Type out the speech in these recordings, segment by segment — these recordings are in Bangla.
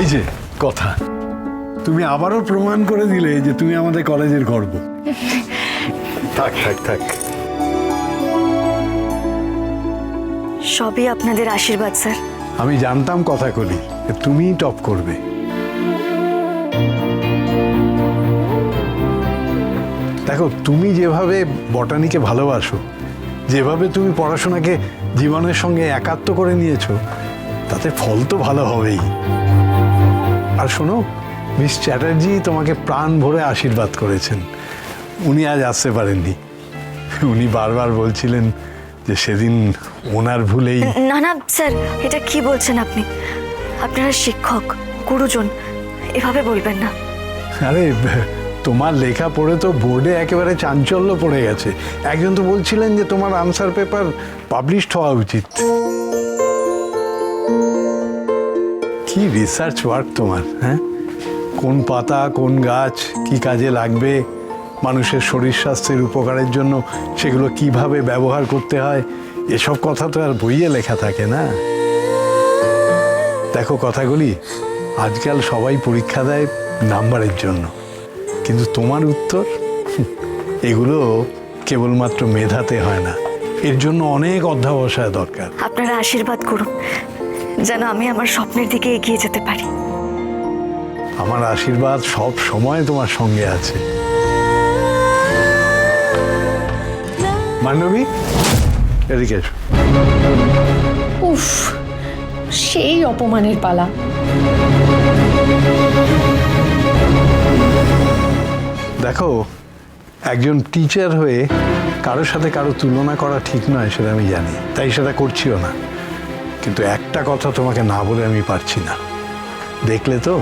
এই যে কথা। তুমি আবারও প্রমাণ করে দিলে যে তুমি আমাদের কলেজের গর্ব। থাক থাক থাক। সবই আপনাদের আশীর্বাদ স্যার। আমি জানতাম কথা কলি তুমিই টপ করবে। দেখো তুমি যেভাবে বটানিকে ভালোবাসো যেভাবে তুমি পড়াশোনাকে জীবনের সঙ্গে একাত্ম করে নিয়েছো তাতে ফল তো ভালো হবেই। আর শোনো মিস চ্যাটার্জি তোমাকে প্রাণ ভরে আশীর্বাদ করেছেন। উনি আজ আসতে পারেননি। উনি বারবার বলছিলেন যে সেদিন ওনার ভুলেই না না স্যার এটা কি বলছেন আপনি? আপনারা শিক্ষক গুরুজন এভাবে বলবেন না। আরে তোমার লেখা পড়ে তো বোর্ডে একেবারে চাঞ্চল্য পড়ে গেছে। একজন তো বলছিলেন যে তোমার আনসার পেপার পাবলিশড হওয়া উচিত। কি রিসার্চ ওয়ার্ক তোমার হ্যাঁ? কোন পাতা, কোন গাছ, কি কাজে লাগবে, মানুষের শরীর স্বাস্থ্যের উপকারের জন্য সেগুলো কীভাবে ব্যবহার করতে হয়, এসব কথা তো আর বইয়ে লেখা থাকে না। দেখো কথাগুলি, আজকাল সবাই পরীক্ষা দেয় নাম্বারের জন্য। কিন্তু তোমার উত্তর? এগুলো কেবলমাত্র মেধাতে হয় না। এর জন্য অনেক অধ্যাবসায় দরকার। আপনারা আশীর্বাদ করুন। যেন আমি আমার স্বপ্নের দিকে এগিয়ে যেতে পারি। আমার আশীর্বাদ সব সময় তোমার সঙ্গে আছে। মান্ডবী এদিকে এসো। উফ সেই অপমানের পালা। দেখো একজন টিচার হয়ে কারোর সাথে কারও তুলনা করা ঠিক নয় সেটা আমি জানি। তাই সেটা করছিও না। কিন্তু একটা কথা তোমাকে না বলে আমি পারছি না। দেখলে তো,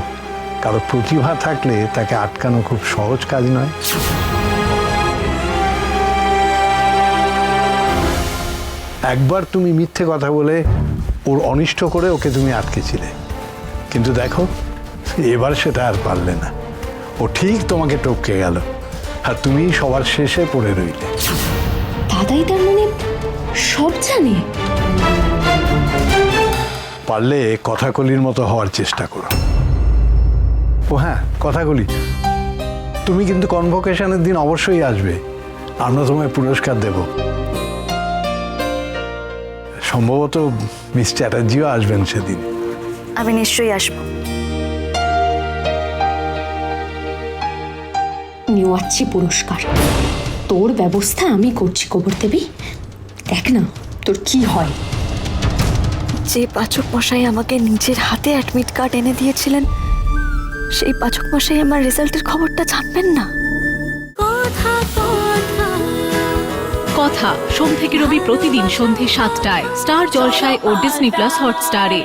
কারও প্রতিভা থাকলে তাকে আটকানো খুব সহজ কাজ নয়। একবার তুমি মিথ্যে কথা বলে ওর অনিষ্ট করে ওকে তুমি আটকেছিলে। কিন্তু দেখো, এবার সেটা আর পারলে না। ও ঠিক তোমাকে টপকে গেল, আর তুমি সবার শেষে পড়ে রইলে। দাদাই তার মানে সব জানে? পারলে কথাকলির মতো হওয়ার চেষ্টা করো। ও হ্যাঁ কথাকলি। তুমি কিন্তু কনভোকেশনের দিন অবশ্যই আসবে। আমরা তোমায় পুরস্কার দেব। সম্ভবত মিস চ্যাটার্জিও আসবেন সেদিন। আমি নিশ্চয়ই আসব। নেওয়াচ্ছি পুরস্কার। তোর ব্যবস্থা আমি করছি কবর দেবী। দেখ না তোর কি হয়। যে পাচক মশাই আমাকে নিজের হাতে অ্যাডমিট কার্ড এনে দিয়েছিলেন সেই পাচক মশাই আমার রেজাল্টের খবরটা জানবেন না। কথা সোম থেকে রবি প্রতিদিন সন্ধে সাতটায় স্টার জলসায় ও ডিসনি প্লাস হটস্টারে